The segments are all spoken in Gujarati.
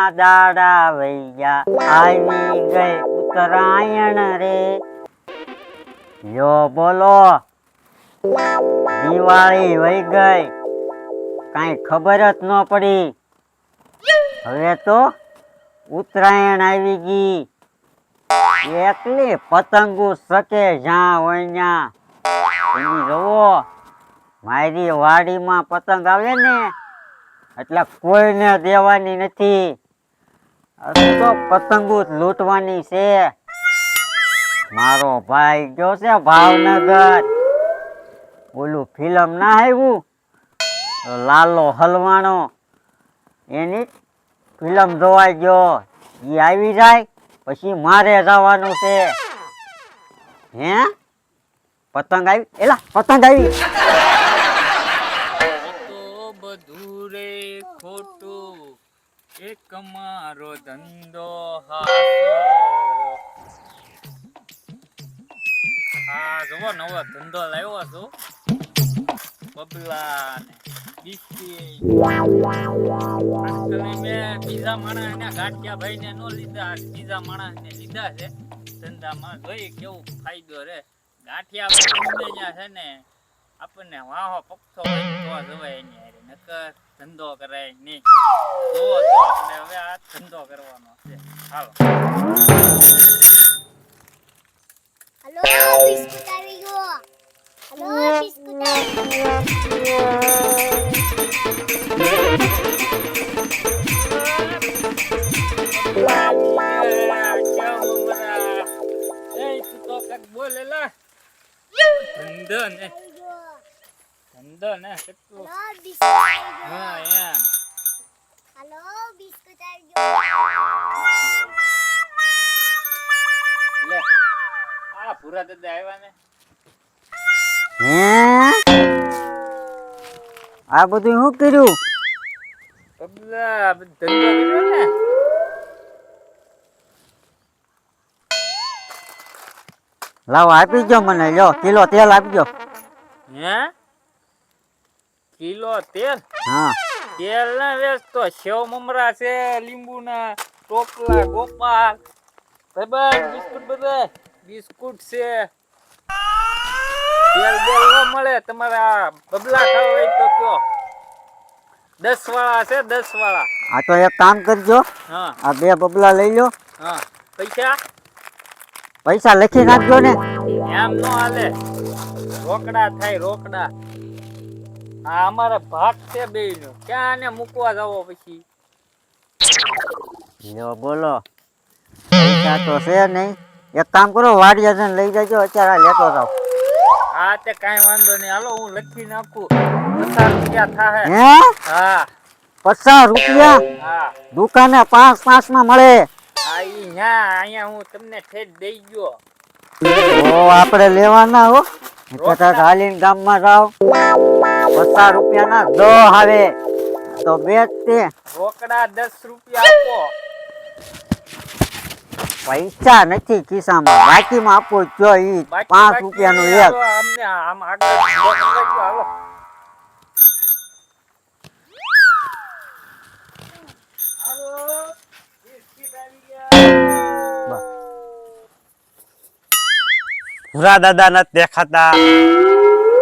ના દાડા વૈયા આવી ગઈ ઉત્તરાયણ રે. યો બોલો, દિવાળી વઈ ગઈ. કાંઈ ખબર જ ન પડી. હવે તો ઉત્તરાયણ આવી ગઈ. એકલી પતંગો શકે જ્યાં હોય ત્યાં. એની જોવો, મારી વાડીમાં પતંગ આવે ને, એટલે કોઈને દેવાની નથી. તો પતંગો લૂંટવાની છે. મારો ભાઈ ગયો છે ભાવનગર. ઓલું ફિલ્મ ના આવ્યું? લાલો હલવાણો. એની ફિલ્મ જોવાઈ ગયો. એ આવી જાય, પછી મારે જવાનું છે. હે? પતંગ આવી, એલા, પતંગ આવી. બધું રે ખોટું એક મારો ધંધો હા, જુઓ નવો ધંધો લાવ્યો છું. બબલા ને બીજા માણસને ગાંઠિયા ભાઈને નો લીધા બીજા માણસ ને લીધા છે. ધંધામાં જોઈ કેવું ફાયદો રે ગાંઠિયા ભાઈ છે ને, આપણને વાહો પક્ષો હોય તો જવાય નકર ધંધો કરાય નહીં. જોવો તો આપણે હવે આ ધંધો કરવાનો છે. હાલો. હલો બિસ્કુટ આવી ગયો. હલો બિસ્કુટ આવી ગયો. ધંધો ને. ધંધો ને કેટલું હલો બિસ્કુટ આવી ગયો હા એમ હલો બિસ્કુટ આવી ગયો લે આ ભૂરા દાદા આવ્યા ને આ બધું શું કર્યું બબલા ધંધો કર્યો ને લાવો આપી ગયો મને લ્યો કિલો તેલ આપી આપજો હે કિલો તેલ. હા. તેલ ના વેચતો સેવ મમરા છે લીંબુ ના ટોપલા ગોપાલ. ભાઈબંધ બિસ્કુટ બધા? બિસ્કુટ છે. તેલ બેલ ન મળે તમારા બબલા ખાવા હોય તો કયો. દસ વાળા છે દસ વાળા આ તો એક કામ કરજો. હા. આ બે બબલા લઈ લો. હા. પૈસા? પૈસા લખી નાખજો ને. એમ નો હાલે. રોકડા થાય રોકડા. આ અમારે ભાગ છે બે નો ક્યાં ને મૂકવા જાવો પછી? લ્યો બોલો. પૈસા તો છે નહીં. એક કામ કરો વાડિયા જઈને લઈ જજો. અત્યારે આ લેતો જાવ હા તે કઈ વાંધો નહીં. હાલો હું લખી નાખું. પચાસ રૂપિયા થાય હે? હા. પચાસ રૂપિયા? હા. દુકાને પાંચ પાંચમાં મળે. હા ઈ અહીંયા હું તમને ઠેઠ દઈ ગયો. ઓ આપણે લેવાના હો. કાંઈક હાલીને ગામમાં જાવ પચાસ રૂપિયા ના દો આવે. તો બે તે રોકડા દસ રૂપિયા આપો. પૈસા નથી ખિસ્સામાં. બાકીમાં આપો જો ઈ પાંચ રૂપિયા રૂપિયાનું એક. અમને આમ આગળ હાલો. ભૂરા દાદા નથી દેખાતા.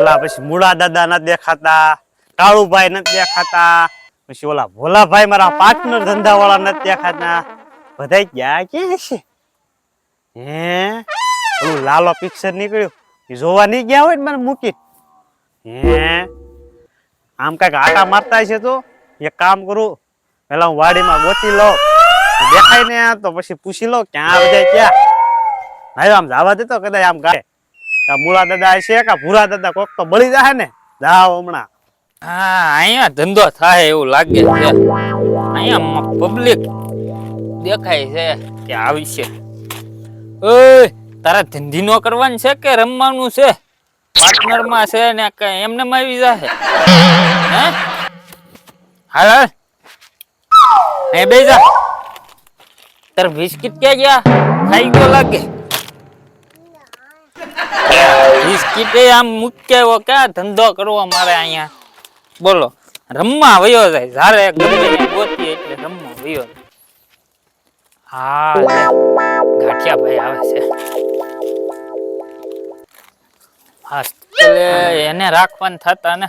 ઓલા પછી મૂળા દાદા નથી દેખાતા કાળુભાઈ નથી દેખાતા, પછી ઓલા ભોલાભાઈ મારા પાર્ટનર ધંધા વાળા નથી દેખાતા. બધા ગયા ક્યાં છે? હે? ઓલું લાલો પિક્ચર નીકળ્યું. એ જોવા નહીં ગયા હોય ને મને મૂકી. હે? આમ કંઈક આટા મારતા છે તો? એક કામ કરું. પેલા હું વાડીમાં ગોતી લઉં. દેખાય ને તો પછી પૂછી લઉં ક્યાં બધા ક્યાં? ભાઈ આમ જવા દેતો કદાચ આમ ગાય. આ મૂળા દાદા છે કે ભૂરા દાદા કોક તો બળી જાય ને? જાવ હમણાં. હા, અહીંયા ધંધો થાય એવું લાગે છે. અહીંયા પબ્લિક દેખાય છે કે આવી છે. ઓય, તારા ધંધી નો કરવાનું છે કે રમવાનું છે? પાર્ટનરમાં છે ને કે એમને આવી જાય હે? હાલ. હાલ એ બે જા. તાર બિસ્કિટ ક્યાં ગયા? ખાઈ ગયો લાગે. બિસ્કિટ આમ મૂક્યા ક્યાં ધંધો કરવો મારે અહીંયા. બોલો રમવા વયો જાય. જ્યારે ગમે ગોતી એટલે રમવા વયો હા. ગાંઠિયા ભાઈ આવે છે. એટલે એને રાખવાન થતા ને.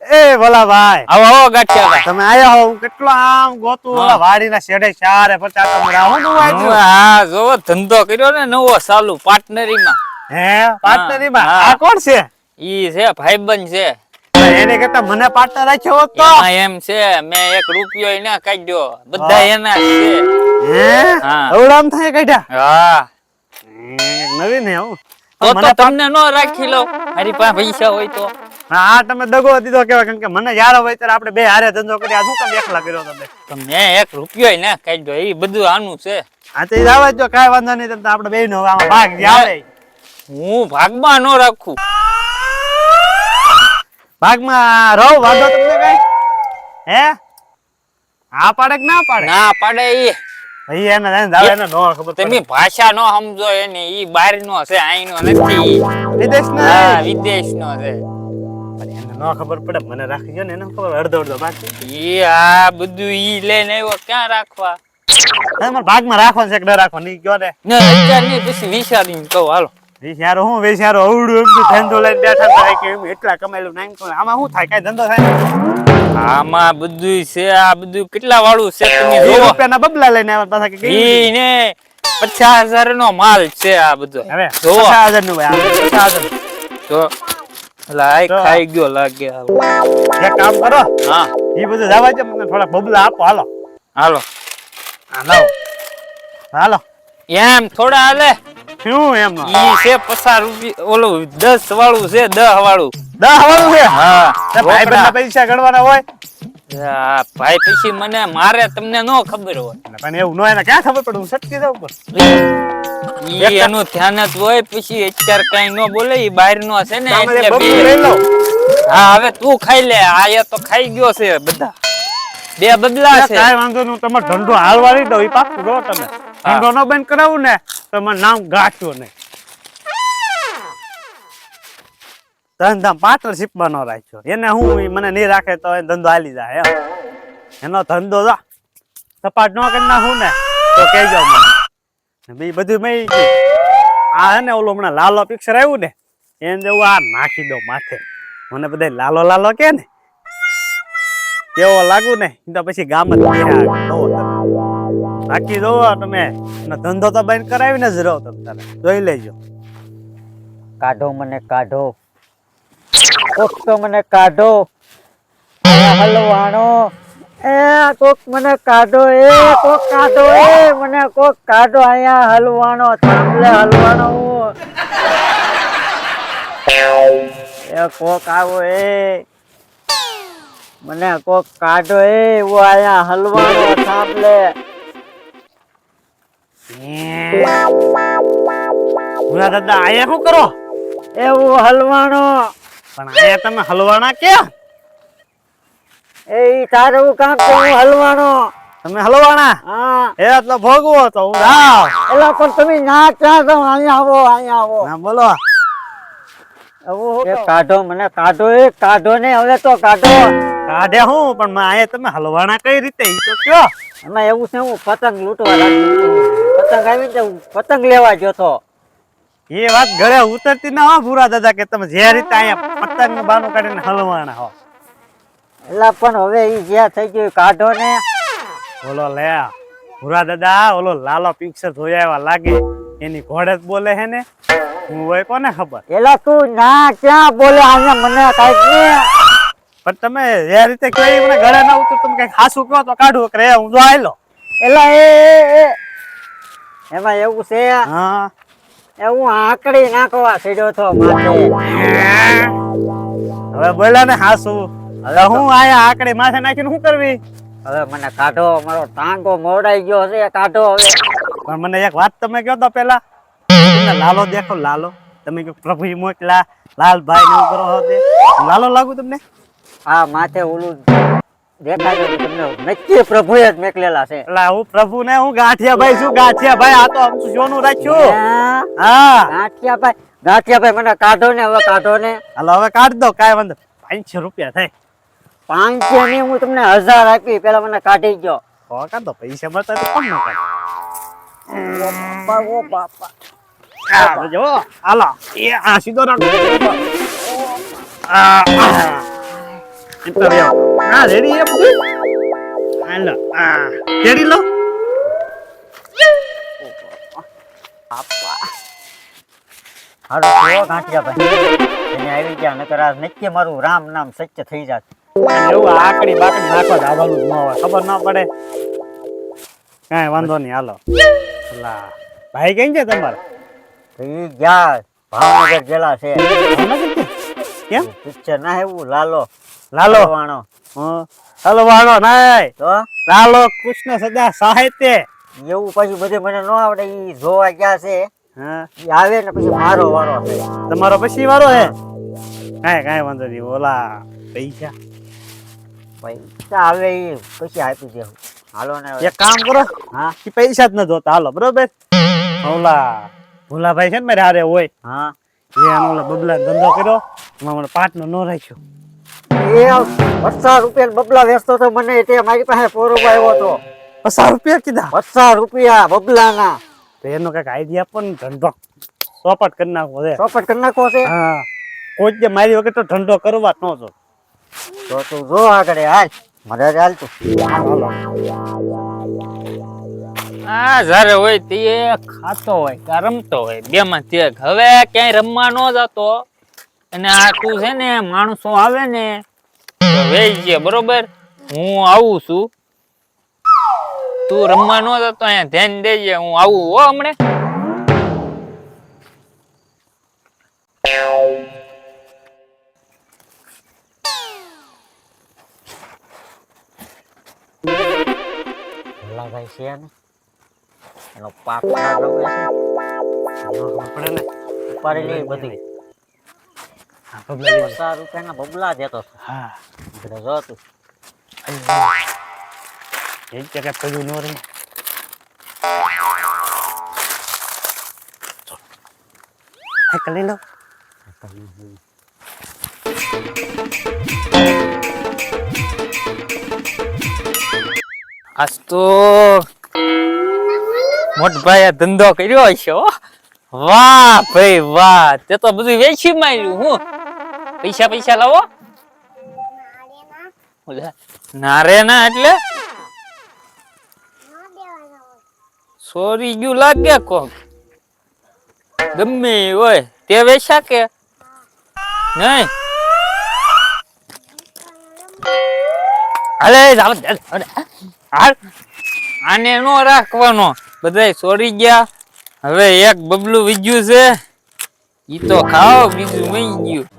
એ ભલા ભાઈ. આવો આવો ગાંઠિયા ભાઈ તમે આયા હો કેટલો આમ ગોતું. ઓલા વાડીના શેડે ચારે પચાસ તમે રાહું નું હું? આ ધંધો કર્યો ને નવો ચાલુ પાર્ટનરીમાં. હે? પાર્ટનરીમાં? હા. આ કોણ છે? ઈ છે ભાઈબંધ છે. એને કરતા મને પાર્ટનર રાખ્યો હોત તો? એમ છે મેં એક રૂપિયો ના કાઢ્યો. બધા એના છે. હે? અવડામ થાય કાઢ્યા? હા. હે, નવીન હું તો તો તમને નો રાખી લો મારી પાસે પૈસા હોય તો. હા તમે દગો દીધો કેવાય કારણ કે મને યાર હોય ત્યારે આપણે બે હારે ધંધો કરી આ શું કામ એકલા કર્યો તમે? તો મેં એક રૂપિયો ને કાઢ્યો. એ બધું આનું છે. આ તો ઈ જો કાંઈ વાંધો નહીં તમે આપણે બે નો ભાગ આવે. હું ભાગમાં નો રાખું. ભાગમાં રહો વાંધો તમને કઈ? હે? હા પાડે કે ના પાડે? ના પાડે ઈ. ભાઈ એને દાવે એને નો ખબર તમે ભાષા નો સમજો એને ઈ બહાર નો છે આઈ નો નથી વિદેશ હા ના વિદેશ નો છે. એને નો ખબર પડે મને રાખી જો ને એને ખબર અડધો અડધો બાકી. ઈ આ બધું ઈ લઈને આવ્યો ક્યાં રાખવા? તમારે ભાગમાં રાખવાનું છે કે ન રાખવાનું ઈ કયો ને? ના અત્યાર નહીં પછી વિચારીને કહું હાલો. વિચારો હું વિચારો અવડું એમ તો ધંધો લઈને બેઠા હતા કે એમ એટલા કમાયેલું નામ તો આમાં શું થાય? કઈ ધંધો થાય આમાં બધું છે આ બધું કેટલા વાળું છે તમે જોવો. રૂપિયાના બબલા લઈને આવ્યા પાછા કે ઈ ને પચાસ હજાર નો માલ છે આ બધો. હવે જોવો. પચાસ. હજારનું ભાઈ આ પચાસ હજારનું. જો. લાય ખાઈ ગયો લાગે એક કામ કરો. હા. એ બધું જવા દે મને થોડા બબલા આપો. હાલો. હાલો. હાલો હાલો. એમ થોડા હાલે. શું એમ? ઈ છે પચાસ રૂપિયા ઓલું દસ વાળું છે દસ વાળું. દસ વાળું છે? હા. ભાઈ રોકડા. પૈસા ગણવાના હોય? ભાઈ પછી મને મારે તમને નો ખબર હોય. પણ એવું ન હોય ને ક્યાં ખબર પડે? હું સટકી જાઉં પણ. એનું ધ્યાન જ હોય પછી અત્યારે કઈ નો બોલે ઈ બહાર નો છે ને એટલે હા હવે તું ખાઈ લે આ એ તો ખાઈ ગયો છે બધા. બે બદલા છે. કાંઈ વાંધો નહીં તમારો ધંધો હાલવા નહીં દો એ પાકું જો તમે. ધંધો ન બંધ કરાવું ને, તો મને નામ ગાઠ્યો નહીં. ધંધા પાર્ટનરશિપમાં રાખ્યો. એને હું મને નહીં રાખે તો એ ધંધો હાલી જાય એનો ધંધો જા, સપાટ ન કરી નાખું ને, તો કહેજો મને. બી બધું મેં આ હે ને ઓલો હમણાં લાલો પિક્ચર આવ્યું ને, એને જેવું આ નાખી દો માથે. મને બધા લાલો લાલો કે ને, કેવો લાગુ ને તો પછી ગામ જ બાકી જોવો તમે. ધંધો તો બંધ કરાવીને જ રહો તમે તારે. જોઈ લેજો. કાઢો મને કાઢો. કોક તો મને કાઢો. હલવાણો. એ કોક મને કાઢો, એ કોક કાઢો, એ મને કોક કાઢો. અહીંયા હલવાણો, થાંભલે હલવાણો. એ કોક આવો, એ. મને કોક કાઢો, એ. હું અહીંયા હલવાણો, થાંભલે. ભૂરા દાદા આયા શું કરો? એવું હલવાણો પણ આયા તમે હલવાના ક્યાં? એ તારું કાંક હલવાણો તમે હલવાના? હા. એ તો ભોગવો તો હું રાવ એટલે પણ તમે ના ચા તો અહીંયા આવો અહીંયા આવો. ના બોલો. એ કાઢો મને કાઢો એ કાઢો ને હવે તો કાઢો. કાઢે હું પણ માએ તમે હલવાના કઈ રીતે? ઈ તો કયો. એમાં એવું છે હું પતંગ લૂંટવા લાગ્યો પતંગ આવી ને પતંગ લેવા ગયો તો. એ વાત ઘરે ઉતરતી ના હો ભૂરા દાદા કે તમે જે રીતે અહીંયા પતંગ બાનું કાઢીને હલવાના હો. એલા પણ હવે ઈ જ્યાં થઈ ગયું કાઢો ને. બોલો લે ભૂરા દાદા ઓલો લાલો પિક્ચર જોયા એવા લાગે. એની ઘોડે જ બોલે હે ને. હું હોય કોને ખબર? એલા તું ના ક્યાં બોલે? આને મને કાઈ પણ તમે જે રીતે કહે મને ગળે ના ઉતર તમે કઈ હાસું કહો તો કાઢું કે હું જો આયલો. એલા એ એમાં એવું છે હા. એ હું આકડી નાખવા સીડ્યો તો માથે. હવે બોલા ને હાસું. હવે હું આયા આકડી માથે નાખીને શું કરવી? હવે મને કાઢો મારો ટાંગો મોડાઈ ગયો છે કાઢો હવે. પણ મને એક વાત તમે કહો તો પેલા. લાલો દેખો લાલો. તમે કહો પ્રભુ મોકલા લાલભાઈ નું કરો લાલો લાગુ તમને? આ માથે ઓલું દેખાય તમને નક્કી પ્રભુએ જ મેકલેલા છે. એટલે હું પ્રભુ ને હું ગાંઠિયા ભાઈ છું ગાંઠિયા ભાઈ આ તો આમ સોનું રાખ્યું? હા, હા. ગાંઠિયાભાઈ ગાંઠિયાભાઈ મને કાઢો ને હવે કાઢો ને. હાલો હવે કાઢ દો કાંઈ વાંધો પાંચસો રૂપિયા થાય. પાંચસો ની હું તમને હજાર આપી પેલા મને કાઢી ગયો કાઢ પૈસા મળતા તો કોણ ન બાપા ઓ બાપા. જો હાલો એ આ સીધો રાખો. આ. આ રેડી એ બધું હાલો આ. રેડી લો. હારું કેવો ગાંઠિયા ભાઈ? એને આવી ગયા નકર આ નક્કી મારું રામ નામ સત્ય થઈ જાત. એવું આકડી બાકડી નાખવા દાવાનું ન હોય. ખબર ન પડે. કાંઈ વાંધો નહીં હાલો. લા. ભાઈ કેમ છે તમારે? ઈ ગયા ભાવનગર જેલા છે. છે? કેમ? પિક્ચર ના એવું લાલો. લાલો. વાણો. હાલો વાળો નાય. તો? લાલો કૃષ્ણ સદા સાહિત્ય. એવું પછી બધે મને ન આવડે ઈ જોવા ગયા છે. હા. ઈ આવે ને પછી મારો વારો છે. તમારો પછી વારો હે કાંઈ કાંઈ વાંધો નહીં ઓલા પૈસા. પૈસા આવે ઈ પછી આપી દેવું. હાલો ને એક કામ કરો. હા? ઈ પૈસા જ ન જોતા. હાલો બરોબર? ઓલા ભોલાભાઈ છે ને મારે હારે હોય. હા. એ ઓલા બબલા ધંધો કર્યો. એમાં મને પાટનો ન રાખ્યો. એ પચાસ રૂપિયા બબલા વેચતો તો મને તે મારી પાસે પોરોબા આવ્યો હતો પચાસ રૂપિયા કીધા? પચાસ રૂપિયા બબલાના. તો એનો કંઈક આઈડિયા આપો ને ધંધો. ચોપટ કરી નાખો છે. ચોપટ કરી નાખો છે? હા. કોઈ જે મારી વગર તો ધંધો કરવા જ ન તો તું જો આગળ હાલ. મજા હાલ તું. આ જ્યારે હોય તે ખાતો હોય કે રમતો હોય બે માં તે હવે ક્યાંય રમવા ન જતો. અને આ તું છે ને માણસો આવે ને તો વેચ છે બરોબર? હું આવું છું. તું રમવા ન જતો અહીંયા ધ્યાન દેજે હું આવું હો હમણે. ભોલાભાઈ છે ને એનો પાપ ના ગમે છે. પડે ને. ઉપાડી લે બધી. હા, બબલા જેવી. પચાસ રૂપિયાના બબલા દેતો હતો. હા. એટલે જો તું એ જ કે કઈ પડ્યું ન રહે. હા કરી લો. આજ તો મોટભાઈ ધંધો કર્યો છે વાહ ભાઈ વાહ. તે તો બધું વેચી માર્યું, હું. પૈસા પૈસા લાવો. એટલે? સોરી ગયું લાગે કોક. ગમે હોય, તે વેચા કે? નહીં. અરે હાલ આને નો રાખવાનો. બધાય સોરી ગયા. હવે એક બબલું વીજ્યું છે. ઈ તો ખાઓ, બીજું મઈ ગયું.